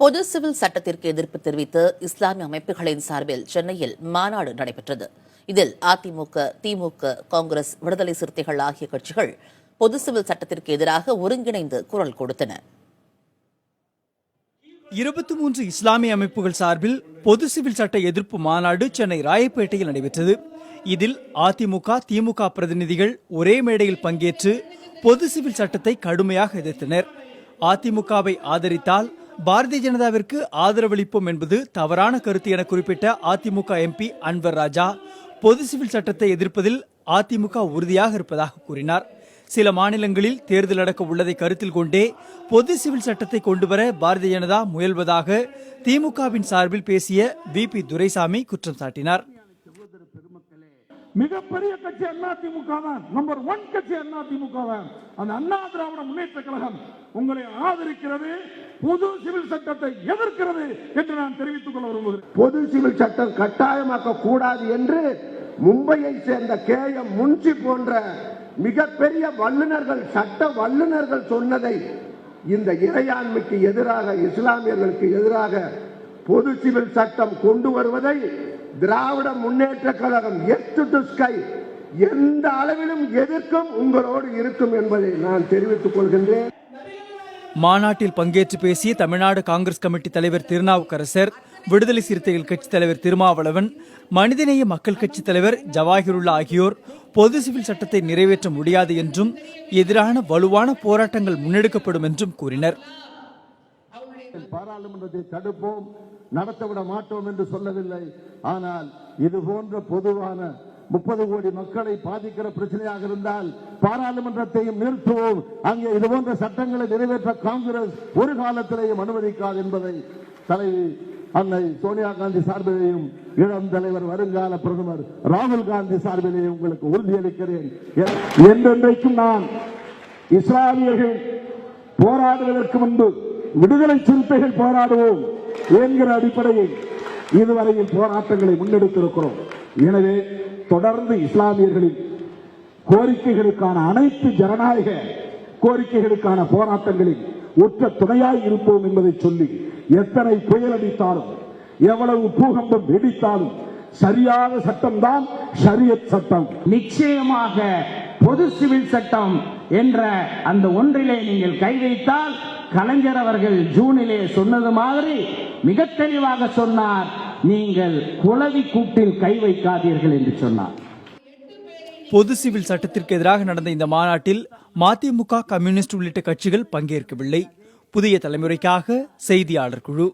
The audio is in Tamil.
பொது சிவில் சட்டத்திற்கு எதிர்ப்பு தெரிவித்து இஸ்லாமிய அமைப்புகளின் சார்பில் சென்னையில் மாநாடு நடைபெற்றது. இதில் அதிமுக திமுக காங்கிரஸ் விடுதலை சிறுத்தைகள் ஆகிய கட்சிகள் பொது சிவில் சட்டத்திற்கு எதிராக ஒருங்கிணைந்து குரல் கொடுத்தன. இருபத்தி மூன்று இஸ்லாமிய அமைப்புகள் சார்பில் பொது சிவில் சட்ட எதிர்ப்பு மாநாடு சென்னை ராயப்பேட்டையில் நடைபெற்றது. இதில் அதிமுக திமுக பிரதிநிதிகள் ஒரே மேடையில் பங்கேற்று பொது சிவில் சட்டத்தை கடுமையாக எதிர்த்தனர். அதிமுகவை ஆதரித்தால் பாரதிய ஜனதாவிற்கு ஆதரவளிப்போம் என்பது தவறான கருத்து என குறிப்பிட்ட அதிமுக எம்பி அன்வர் ராஜா பொது சிவில் சட்டத்தை எதிர்ப்பதில் அதிமுக உறுதியாக இருப்பதாக கூறினார். சில மாநிலங்களில் தேர்தல் நடக்க உள்ளதை கருத்தில் கொண்டே பொது சிவில் சட்டத்தை கொண்டுவர பாரதிய ஜனதா முயல்வதாக திமுகவின் சார்பில் பேசிய வி பி துரைசாமி குற்றம் சாட்டினார். மிகப்பெரிய கட்சி அதிமுக தான் நம்பர் ஒன் கட்சி அதிமுக தான் அந்த அண்ணா திராவிட முன்னேற்ற கழகம் உங்களை ஆதரிக்கிறது பொது சிவில் சட்டத்தை எதிர்க்கிறது என்று நான் தெரிவித்துக் கொள்ள விரும்புகிறேன். பொது சிவில் சட்டம் கட்டாயமாக்க கூடாது என்று மும்பையை சேர்ந்த கே. எம். முன்சி போன்ற மிகப்பெரிய வல்லுநர்கள் சட்ட வல்லுநர்கள் சொன்னதை இந்த இறையாண்மைக்கு எதிராக இஸ்லாமியர்களுக்கு எதிராக பொது சிவில் சட்டம் கொண்டு வருவதை திராவிட முன்னேற்ற கழகம் எஸ்ட் டு ஸ்கை எந்த அளவிலும் எதிர்க்கும் உங்களோடு இருக்கும் என்பதை நான் தெரிவித்துக் கொள்கின்றேன். மாநாட்டில் பங்கேற்று பேசிய தமிழ்நாடு காங்கிரஸ் கமிட்டி தலைவர் திருநாவுக்கரசர் விடுதலை சிறுத்தைகள் கட்சித் தலைவர் திருமாவளவன் மனிதநேய மக்கள் கட்சித் தலைவர் ஜவாஹிருல்லா ஆகியோர் பொது சிவில் சட்டத்தை நிறைவேற்ற முடியாது என்றும் எதிரான வலுவான போராட்டங்கள் முன்னெடுக்கப்படும் என்றும் கூறினர். பாராளுமன்றத்தை தடுப்போம். நடத்தவிட மாட்டோம் என்று சொல்லவில்லை. ஆனால் இது போன்ற பொதுவான முப்பது கோடி மக்களை பாதிக்கிற பிரச்சனையாக இருந்தால் பாராளுமன்றத்தையும் நிறுத்துவோம். அங்கே இது போன்ற சட்டங்களை நிறைவேற்ற காங்கிரஸ் ஒரு காலத்திலேயும் அனுமதிக்காது என்பதை தலைவி அன்னை சோனியா காந்தி சார்பிலேயும் இளம் தலைவர் வருங்கால பிரதமர் ராகுல் காந்தி சார்பிலேயும் உங்களுக்கு உறுதியளிக்கிறேன். என்றென்றைக்கும் நான் இஸ்லாமியர்கள் போராடுவதற்கு முன்பு விடுதலை சிறுத்தைகள் போராடுவோம். என்கிற அடிப்படையில் இதுவரையில் போராட்டங்களை முன்னெடுத்திருக்கிறோம். எனவே தொடர்ந்து இஸ்லாமியர்களின் கோரிக்கைகளுக்கான அனைத்து ஜனநாயக கோரிக்கைகளுக்கான போராட்டங்களில் உற்ற துணையாய் இருப்போம் என்பதை சொல்லி எத்தனை புயல் அடித்தாலும் எவ்வளவு பூகம்பம் வெடித்தாலும் சரியான சட்டம்தான் ஷரியத் சட்டம். நிச்சயமாக பொது சிவில் சட்டம் என்ற அந்த ஒன்றிலே நீங்கள் கை வைத்தால் கலைஞர் அவர்கள் ஜூனிலே சொன்னது மாதிரி மிக தெளிவாக சொன்னார். நீங்கள் குளவி கூட்டில் கை வைக்காதீர்கள் என்று சொன்னார். பொது சிவில் சட்டத்திற்கு எதிராக நடந்த இந்த மாநாட்டில் மதிமுக கம்யூனிஸ்ட் உள்ளிட்ட கட்சிகள் பங்கேற்கவில்லை. புதிய தலைமுறைக்காக செய்தியாளர் குழு.